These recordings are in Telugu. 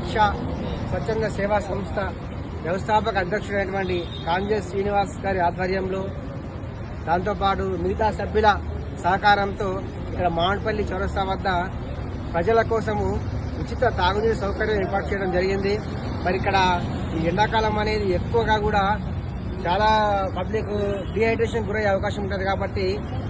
రక్ష స్వచ్ఛంద సేవా సంస్థ వ్యవస్థాపక అధ్యక్షుడైనటువంటి కాంగ్రెస్ శ్రీనివాస్ గారి ఆధ్వర్యంలో దాంతోపాటు మిగతా సభ్యుల సహకారంతో ఇక్కడ మామిడిపల్లి చౌరస్తా వద్ద ప్రజల కోసము ఉచిత తాగునీరు సౌకర్యం ఏర్పాటు చేయడం జరిగింది. మరి ఇక్కడ ఈ ఎండాకాలం అనేది ఎక్కువగా కూడా చాలా పబ్లిక్ డిహైడ్రేషన్ గురయ్యే అవకాశం ఉంటుంది కాబట్టి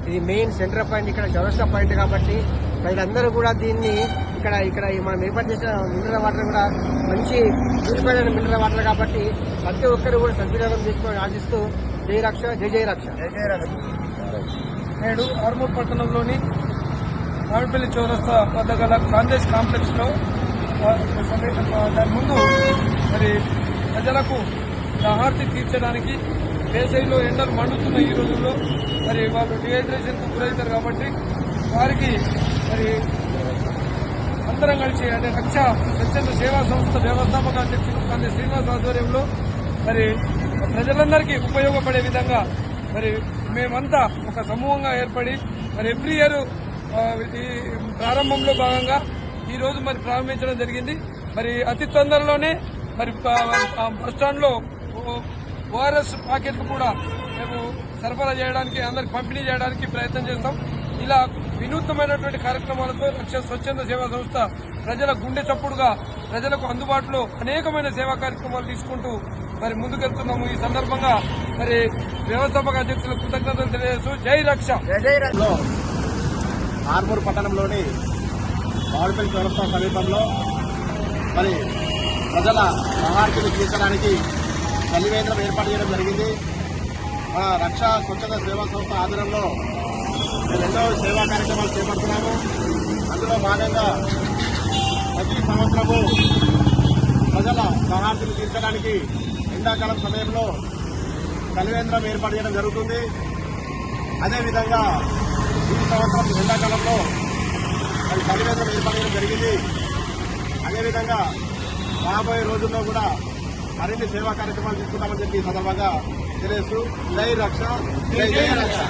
ఇది మెయిన్ సెంటర్ పాయింట్ ఇక్కడ చౌరస్తా పాయింట్ కాబట్టి ప్రజలందరూ కూడా దీన్ని ఇక్కడ ఇక్కడ మనం ఏర్పాటు చేసిన మినరల్ వాటర్ కూడా మంచి ప్యూరిఫైడ్ మినరల్ వాటర్ కాబట్టి ప్రతి ఒక్కరు కూడా సద్వినియోగం తీసుకొని ఆశిస్తూ జై రక్ష జై జై రక్ష. నేడు ఆర్మూర్ పట్టణంలోని మామిడిపల్లి చౌరస్తా వద్ద గల కాంగ్రెస్ కాంప్లెక్స్లో దాని ముందు మరి ప్రజలకు దహార్తి తీర్చడానికి వేసవిలో ఎండలు మండుతున్న ఈ రోజుల్లో. మరి వాళ్ళు డిహైడ్రేషన్కు గురవుతారు కాబట్టి వారికి అందరం కలిసి అంటే రక్ష స్వచ్ఛంద సేవా సంస్థ వ్యవస్థాపక అధ్యక్షుడు కాంగ్రెస్ శ్రీనివాస్ ఆధ్వర్యంలో మరి ప్రజలందరికీ ఉపయోగపడే విధంగా మరి మేమంతా ఒక సమూహంగా ఏర్పడి మరి ఎవ్రీ ఇయర్ ఈ ప్రారంభంలో భాగంగా ఈ రోజు మరి ప్రారంభించడం జరిగింది. మరి అతి తొందరలోనే మరి బస్లో ఓఆర్ఎస్ ప్యాకెట్లు కూడా మేము సరఫరా చేయడానికి అందరికి పంపిణీ చేయడానికి ప్రయత్నం చేస్తాం. ఇలా వినూత్నమైనటువంటి కార్యక్రమాలతో స్వచ్ఛంద సేవా సంస్థ ప్రజల గుండె చప్పుడుగా ప్రజలకు అందుబాటులో అనేకమైన సేవా కార్యక్రమాలు తీసుకుంటూ మరి ముందుకెళ్తున్నాము. ఈ సందర్భంగా మరి వ్యవస్థాపక అధ్యక్షుల కృతజ్ఞతలు తెలియజేస్తూ జై రక్ష. ఆర్మూర్ పట్టణంలోని బాడుపల్లి వ్యవస్థ సమీపంలో మరి ప్రజల మహార్తిని తీర్చడానికి కలివేంద్రం ఏర్పాటు చేయడం జరిగింది. మా రక్ష స్వచ్ఛంద సేవా సంస్థ ఆధ్వర్యంలో ఎన్నో సేవా కార్యక్రమాలు చేపడుతున్నాము అందులో భాగంగా ప్రతి సంవత్సరము ప్రజల సహార్థులు తీర్చడానికి ఎండాకాలం సమయంలో కలివేంద్రం ఏర్పాటు చేయడం జరుగుతుంది. అదేవిధంగా ఈ సంవత్సరం ఎండాకాలంలో అది కలివేంద్రం ఏర్పాటు చేయడం జరిగింది. అదేవిధంగా రాబోయే రోజుల్లో కూడా మరిన్ని సేవా కార్యక్రమాలు తీసుకుంటామని చెప్పి ఈ సందర్భంగా తెలియజేస్తూ జై రక్ష జై జై రక్ష.